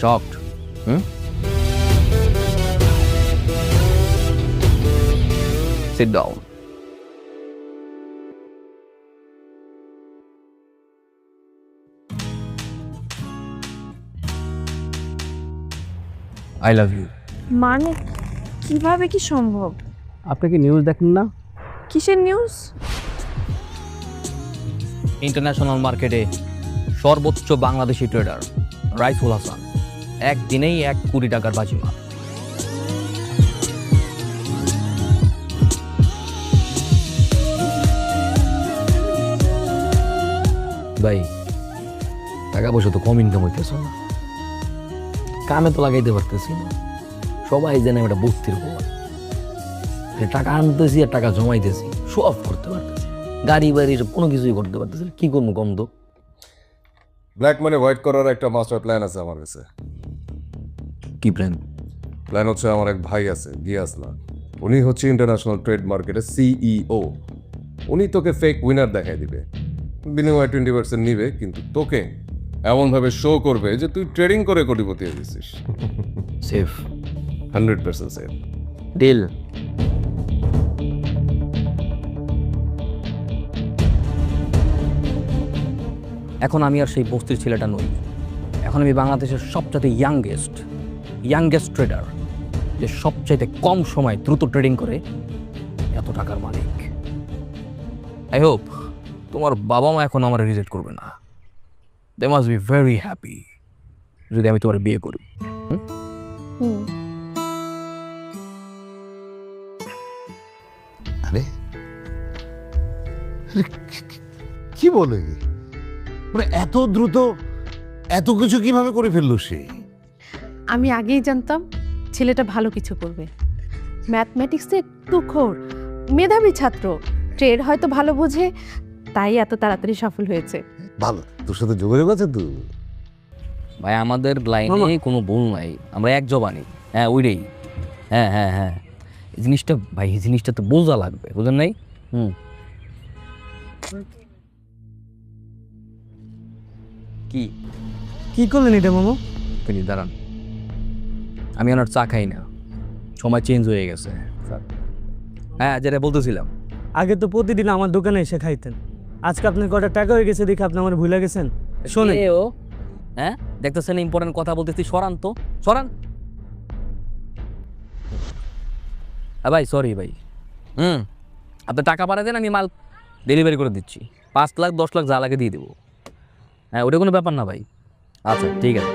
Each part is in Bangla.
Shocked hmm? Sit down I love you মানে কীভাবে কি সম্ভব? আপনি কি নিউজ দেখেন না? কিসের নিউজ ইন্টারন্যাশনাল মার্কেটে সর্বোচ্চ বাংলাদেশি ট্রেডার রাইসুল হাসান। একদিনেই এক কোটি টাকার বাজিমাত। ভাই, টাকা পয়সা তো কম ইনকাম হইতেছ না। কামে তো লাগাইতে পারতেছি না। সবাই জানে একটা বস্তির বউ টাকা আনতেছি আর টাকা জমাইতেছি অফ করতে পারতেছি। গাড়ি বাড়ি কোনো কিছুই করতে পারতেছি। কি করব কম ব্ল্যাক মানি হোয়াইট করার একটা মাস্টার প্ল্যান আছে আমার কাছে। কি প্ল্যান প্ল্যান হচ্ছে আমার এক ভাই আছে গিয়াসলা। উনি হচ্ছে ইন্টারন্যাশনাল ট্রেড মার্কেটের সিইও উনি তোকে ফেক উইনার দেখাই দিবে। বিনিময়ে টোয়েন্টি পার্সেন্ট নিবে কিন্তু তোকে এমনভাবে শো করবে যে তুই ট্রেডিং করে কোটিপতি হয়ে গেছিস। Safe hundred percent safe deal এখন আমি আর সেই বস্তির ছেলেটা নই। এখন আমি বাংলাদেশের সবচাইতে ইয়াংগেস্ট ইয়াংগেস্ট ট্রেডার যে সবচাইতে কম সময় দ্রুত ট্রেডিং করে এত টাকার মালিক। আই হোপ তোমার বাবা মা এখন আমার রিজেক্ট করবে না। They must be very happy যদি আমি তোমার বিয়ে করি। আরে কি বলে মানে এত দ্রুত এত কিছু কীভাবে করে ফেলল সে? আমি আগেই জানতাম ছেলেটা ভালো কিছু করবে। ম্যাথমেটিক্সে খোর মেধাবী ছাত্র ট্রেড হয়তো ভালো বোঝে তাই এত তাড়াতাড়ি সফল হয়েছে। ভালো তোর সাথে যোগাযোগ আছে তো? ভাই আমাদের লাইনে কোনো ভুল নাই। আমরা এক জবানি। হ্যাঁ ওইটাই। হ্যাঁ হ্যাঁ হ্যাঁ। এই জিনিসটা ভাই এই জিনিসটা তো বোঝা লাগবে বুঝলেন নাই? হুম। কি? কি করলেন এটা মামা? তিনি দাঁড়ান। আমি ওনার চা খাই না। সময় চেঞ্জ হয়ে গেছে। হ্যাঁ যেটা বলতেছিলাম। আগে তো প্রতিদিন আমার দোকানে এসে খাইতেন। আজকে আপনার কটা টাকা হয়ে গেছে দেখে আপনি আমার ভুলে গেছেন। শোনেন। কে ও হ্যাঁ? দেখতেছেন ইম্পর্টেন্ট কথা বলতেছি সরান তো। সরান। হ্যাঁ ভাই সরি ভাই। হুম। আপনি টাকা পাঠা দেন আমি মাল ডেলিভারি করে দিচ্ছি। পাঁচ লাখ দশ লাখ যা লাগে দিয়ে দেবো। হ্যাঁ ওটা কোনো ব্যাপার না ভাই। আচ্ছা ঠিক আছে।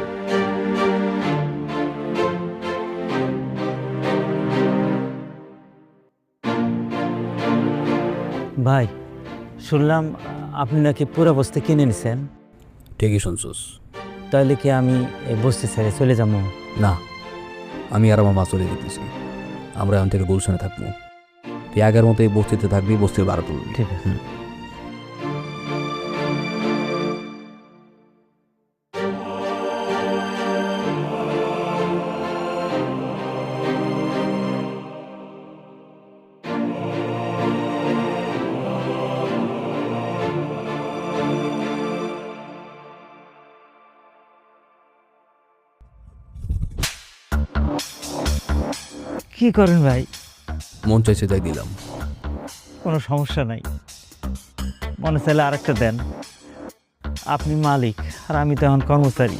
ভাই শুনলাম আপনি নাকি পুরো বস্তি কিনে নিছেন। ঠিকই শুনছোস। তাহলে কি আমি এই বস্তি ছেড়ে চলে যাব? না আমি আর আমার মা চলে যেতেছি। আমরা এখন থেকে গুলশানে থাকব। তুই আগের মতো এই বস্তিতে থাকবি বস্তির বারো তুলবি। ঠিক আছে। কি করেন ভাই? মন চাইছে তাই দিলাম। কোনো সমস্যা নাই। মনে চাইলে আরেকটা দেন। আপনি মালিক আর আমি তো এখন কর্মচারী।